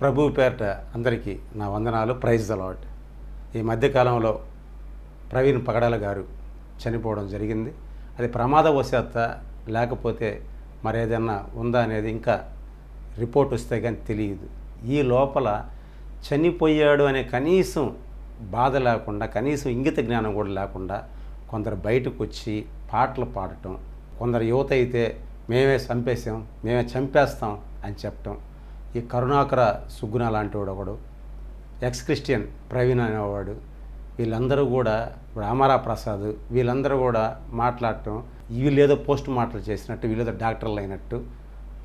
ప్రభు పేరట అందరికీ నా వందనాలు. ప్రైజ్ ద లాడ్ ఈ మధ్యకాలంలో ప్రవీణ్ పగడాల గారు చనిపోవడం జరిగింది. అది ప్రమాదవశాత్త లేకపోతే మరేదన్నా ఉందా అనేది ఇంకా రిపోర్ట్ వస్తే కానీ తెలియదు. ఈ లోపల చనిపోయాడు అనే కనీసం బాధ లేకుండా కనీసం ఇంగిత జ్ఞానం కూడా లేకుండా కొందరు బయటకు వచ్చి పాటలు పాడటం కొందరు యువత అయితే మేమే చంపేసాం మేమే చంపేస్తాం అని చెప్పటం ఈ కరుణాకర సుగ్గుణ లాంటి వాడు ఒకడు. ఎక్స్ క్రిస్టియన్ ప్రవీణ్ అనేవాడు. వీళ్ళందరూ కూడా రామారా ప్రసాద్ వీళ్ళందరూ కూడా మాట్లాడటం వీళ్ళేదో పోస్ట్ మార్టం చేసినట్టు వీళ్ళేదో డాక్టర్లు అయినట్టు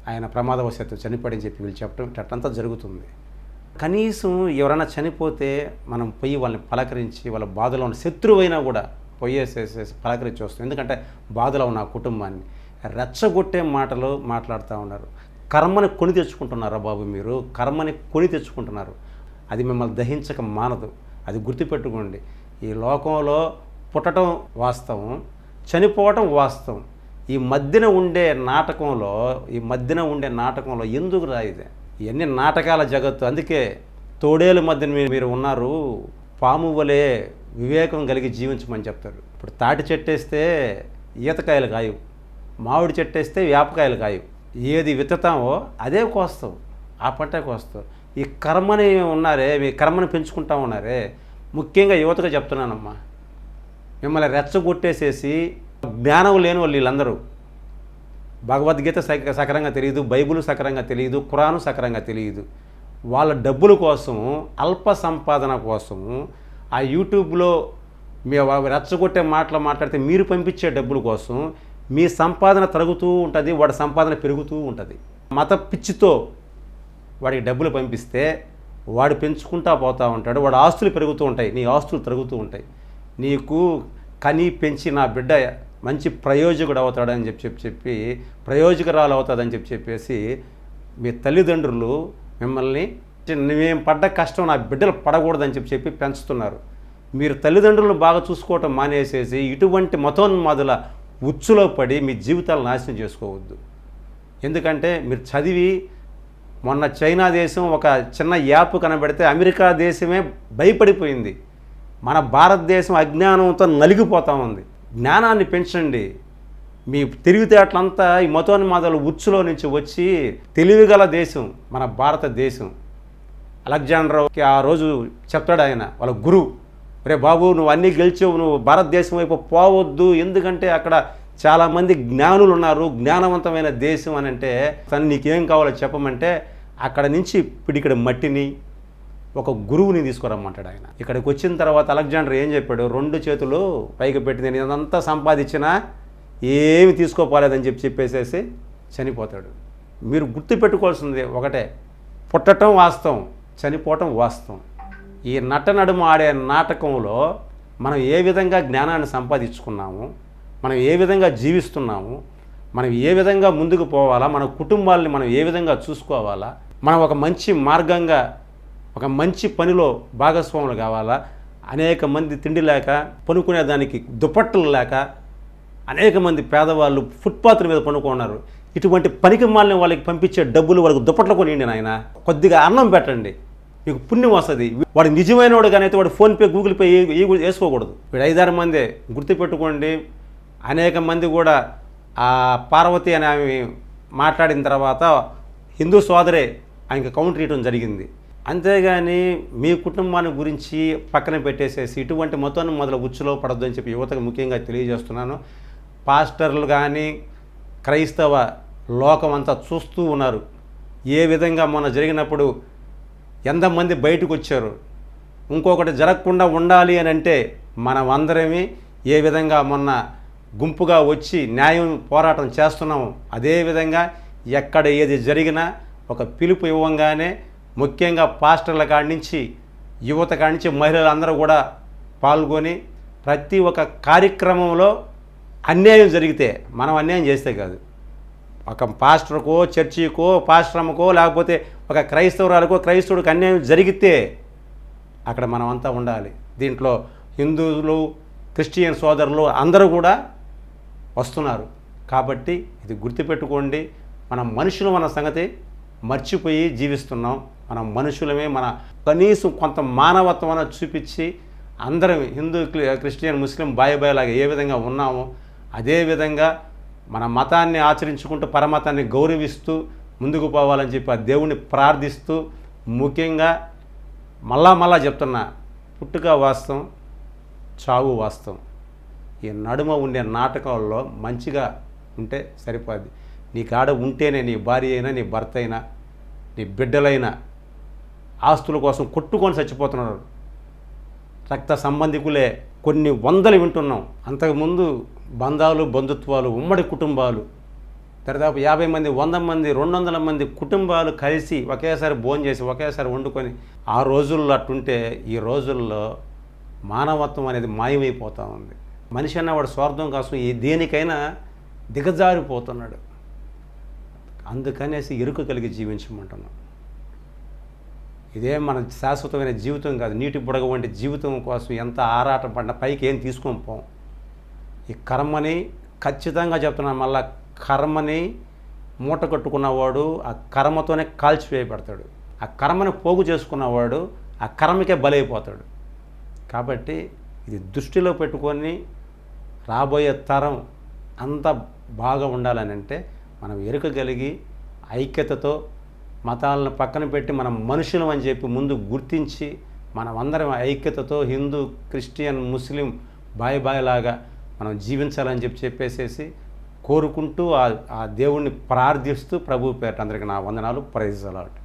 ఆయన ప్రమాదవశాత్తు చనిపోయని చెప్పి వీళ్ళు చెప్పడం ఇట్లంతా జరుగుతుంది. కనీసం ఎవరైనా చనిపోతే మనం పోయి వాళ్ళని పలకరించి వాళ్ళ బాధలో ఉన్న శత్రువైనా కూడా పోయేసేసేసి పలకరించి వస్తుంది ఎందుకంటే బాధలో ఉన్న కుటుంబాన్ని రెచ్చగొట్టే మాటలు మాట్లాడుతూ ఉన్నారు. కర్మని కొని తెచ్చుకుంటున్నారా బాబు మీరు? కర్మని కొని తెచ్చుకుంటున్నారు. అది మిమ్మల్ని దహించక మానదు. అది గుర్తుపెట్టుకోండి. ఈ లోకంలో పుట్టడం వాస్తవం చనిపోవటం వాస్తవం. ఈ మధ్యన ఉండే నాటకంలో ఈ మధ్యన ఉండే నాటకంలో ఎందుకు రాయిదే ఇవన్నీ నాటకాల జగత్తు. అందుకే తోడేల మధ్యన మీరు మీరు ఉన్నారు. పాము వలె వివేకం కలిగి జీవించమని చెప్తారు. ఇప్పుడు తాటి చెట్టేస్తే ఈతకాయలు కాయవు. మామిడి చెట్టేస్తే వేపకాయలు కాయవు. ఏది విత్తుతామో అదే కోస్తాం. ఆ పంటే కోస్తాం. ఈ కర్మని ఉన్నారే మీ కర్మని పెంచుకుంటా ఉన్నారే. ముఖ్యంగా యువతగా చెప్తున్నానమ్మా. మిమ్మల్ని రెచ్చగొట్టేసేసి జ్ఞానం లేని వాళ్ళు వీళ్ళందరూ. భగవద్గీత సక సకరంగా తెలియదు బైబిల్ సకరంగా తెలియదు ఖురాను సకరంగా తెలియదు. వాళ్ళ డబ్బుల కోసం అల్ప సంపాదన కోసం ఆ యూట్యూబ్లో మీ రెచ్చగొట్టే మాటలు మాట్లాడితే మీరు పంపించే డబ్బుల కోసం మీ సంపాదన తరుగుతూ ఉంటుంది వాడి సంపాదన పెరుగుతూ ఉంటుంది. మత పిచ్చితో వాడికి డబ్బులు పంపిస్తే వాడు పెంచుకుంటా పోతూ ఉంటాడు వాడు ఆస్తులు పెరుగుతూ ఉంటాయి నీ ఆస్తులు తరుగుతూ ఉంటాయి. నీకు కని పెంచి నా బిడ్డ మంచి ప్రయోజకుడు అవుతాడని చెప్పి చెప్పి చెప్పి ప్రయోజకరాలు అవుతుందని చెప్పి చెప్పేసి మీ తల్లిదండ్రులు మిమ్మల్ని మేము పడ్డ కష్టం నా బిడ్డలు పడకూడదని చెప్పి చెప్పి పెంచుతున్నారు. మీరు తల్లిదండ్రులను బాగా చూసుకోవటం మానేసేసి ఇటువంటి మతోన్మాదుల ఉచ్చులో పడి మీ జీవితాలు నాశనం చేసుకోవద్దు. ఎందుకంటే మీరు చదివి మొన్న చైనా దేశం ఒక చిన్న యాప్ కనబడితే అమెరికా దేశమే భయపడిపోయింది. మన భారతదేశం అజ్ఞానంతో నలిగిపోతా ఉంది. జ్ఞానాన్ని పెంచండి. మీ తెలివితేటలంతా ఈ మతోన్మాదాలు ఉచ్చులో నుంచి వచ్చి తెలివిగల దేశం మన భారతదేశం అలెగ్జాండర్కి ఆ రోజు చెప్తాడు ఆయన వాళ్ళ గురువు. రే బాబు నువ్వు అన్నీ గెలిచావు నువ్వు భారతదేశం వైపు పోవద్దు. ఎందుకంటే అక్కడ చాలామంది జ్ఞానులు ఉన్నారు. జ్ఞానవంతమైన దేశం అని అంటే తను నీకేం కావాలో చెప్పమంటే అక్కడ నుంచి పిడికడ మట్టిని ఒక గురువుని తీసుకురమ్మంటాడు ఆయన. ఇక్కడికి వచ్చిన తర్వాత అలెగ్జాండర్ ఏం చెప్పాడు? రెండు చేతులు పైకి పెట్టి నేను ఇదంతా సంపాదించినా ఏమి తీసుకోపోలేదని చెప్పి చెప్పేసేసి చనిపోతాడు. మీరు గుర్తుపెట్టుకోవాల్సింది ఒకటే. పుట్టటం వాస్తవం చనిపోవటం వాస్తవం. ఈ నటనడుము ఆడే నాటకంలో మనం ఏ విధంగా జ్ఞానాన్ని సంపాదించుకున్నాము మనం ఏ విధంగా జీవిస్తున్నాము మనం ఏ విధంగా ముందుకు పోవాలా మన కుటుంబాలని మనం ఏ విధంగా చూసుకోవాలా మనం ఒక మంచి మార్గంగా ఒక మంచి పనిలో భాగస్వాములు కావాలా అనేక మంది తిండి లేక పనుకునే దానికి దుప్పట్టలు లేక అనేక మంది పేదవాళ్ళు ఫుట్పాత్ల మీద పనుకున్నారు ఇటువంటి పనికి మాలిన వాళ్ళకి పంపించే డబ్బులు వాళ్ళకి దుప్పట్లు కొనియండి నాయన. కొద్దిగా అన్నం పెట్టండి. మీకు పుణ్యం వస్తుంది. వాడు నిజమైనవాడు కానీ అయితే వాడు ఫోన్పే గూగుల్ పే వేసుకోకూడదు. వీడు ఐదారు మందే గుర్తుపెట్టుకోండి. అనేక మంది కూడా ఆ పార్వతి అని ఆమె మాట్లాడిన తర్వాత హిందూ సోదరే ఆయనకి కౌంటర్ ఇవ్వడం జరిగింది. అంతేగాని మీ కుటుంబాన్ని గురించి పక్కన పెట్టేసేసి ఇటువంటి మొత్తాన్ని మొదలు ఉచ్చులో పడద్దు అని చెప్పి యువతకు ముఖ్యంగా తెలియజేస్తున్నాను. పాస్టర్లు కానీ క్రైస్తవ లోకం అంతా చూస్తూ ఉన్నారు. ఏ విధంగా మొన్న జరిగినప్పుడు ఎంతమంది బయటకు వచ్చారు? ఇంకొకటి జరగకుండా ఉండాలి అని అంటే మనం అందరమే ఏ విధంగా మొన్న గుంపుగా వచ్చి న్యాయం పోరాటం చేస్తున్నాము అదేవిధంగా ఎక్కడ ఏది జరిగినా ఒక పిలుపు ఇవ్వంగానే ముఖ్యంగా పాస్టర్ల కాడి నుంచి యువత కాడి నుంచి మహిళలందరూ కూడా పాల్గొని ప్రతి ఒక్క కార్యక్రమంలో అన్యాయం జరిగితే మనం అన్యాయం చేస్తే కాదు. ఒక పాస్టర్కో చర్చికో పాశ్రమకో లేకపోతే ఒక క్రైస్తవురాలకో క్రైస్తవుడికి అన్యాయం జరిగితే అక్కడ మనం అంతా ఉండాలి. దీంట్లో హిందువులు క్రిస్టియన్ సోదరులు అందరూ కూడా వస్తున్నారు. కాబట్టి ఇది గుర్తుపెట్టుకోండి మనం మనుషులు మన సంగతి మర్చిపోయి జీవిస్తున్నాం. మనం మనుషులమే మన కనీసం కొంత మానవత్వం అనేది చూపించి అందరం హిందూ క్రిస్టియన్ ముస్లిం బాయ్ బాయ్ లాగా ఏ విధంగా ఉన్నామో అదే విధంగా మన మతాన్ని ఆచరించుకుంటూ పరమతాన్ని గౌరవిస్తూ ముందుకు పోవాలని చెప్పి ఆ దేవుణ్ణి ప్రార్థిస్తూ ముఖ్యంగా మళ్ళా మళ్ళా చెప్తున్నా పుట్టుక వాస్తవం చావు వాస్తవం. ఈ నడుమ ఉండే నాటకాల్లో మంచిగా ఉంటే సరిపోద్ది. నీ కాడ ఉంటేనే నీ భార్య అయినా నీ భర్త అయినా నీ బిడ్డలైనా ఆస్తుల కోసం కొట్టుకొని చచ్చిపోతున్నారు. రక్త సంబంధికులే కొన్ని వందలు వింటున్నాం. అంతకుముందు బంధాలు బంధుత్వాలు ఉమ్మడి కుటుంబాలు. దాదాపు యాభై మంది వంద మంది రెండు వందల మంది కుటుంబాలు కలిసి ఒకేసారి భోజనం చేసి ఒకేసారి వండుకొని ఆ రోజుల్లో అట్టుంటే ఈ రోజుల్లో మానవత్వం అనేది మాయమైపోతూ ఉంది. మనిషి అన్నవాడు స్వార్థం కోసం ఈ దేనికైనా దిగజారిపోతున్నాడు. అందుకనేసి ఎరుక కలిగి జీవించమంటున్నాం. ఇదే మన శాశ్వతమైన జీవితం కాదు నీటి బుడగ వంటి జీవితం కోసం ఎంత ఆరాటం పడినా పైకి ఏం తీసుకొని పోం. ఈ కర్మని ఖచ్చితంగా చెప్తున్నాను మళ్ళా కర్మని మూట కట్టుకున్నవాడు ఆ కర్మతోనే కాల్చివేయబడతాడు ఆ కర్మని పోగు చేసుకున్నవాడు ఆ కర్మకే బలైపోతాడు. కాబట్టి ఇది దృష్టిలో పెట్టుకొని రాబోయే తరం అంత బాగా ఉండాలని అంటే మనం ఎరుక కలిగి ఐక్యతతో మతాలను పక్కన పెట్టి మనం మనుషులం అని చెప్పి ముందు గుర్తించి మనం అందరం ఐక్యతతో హిందూ క్రిస్టియన్ ముస్లిం బాయ్ బాయ్ లాగా మనం జీవించాలని చెప్పి చెప్పేసేసి కోరుకుంటూ ఆ ఆ దేవుణ్ణి ప్రార్థిస్తూ ప్రభు పేట అందరికీ నా వందనాలు ప్రైజ్ అలాట్.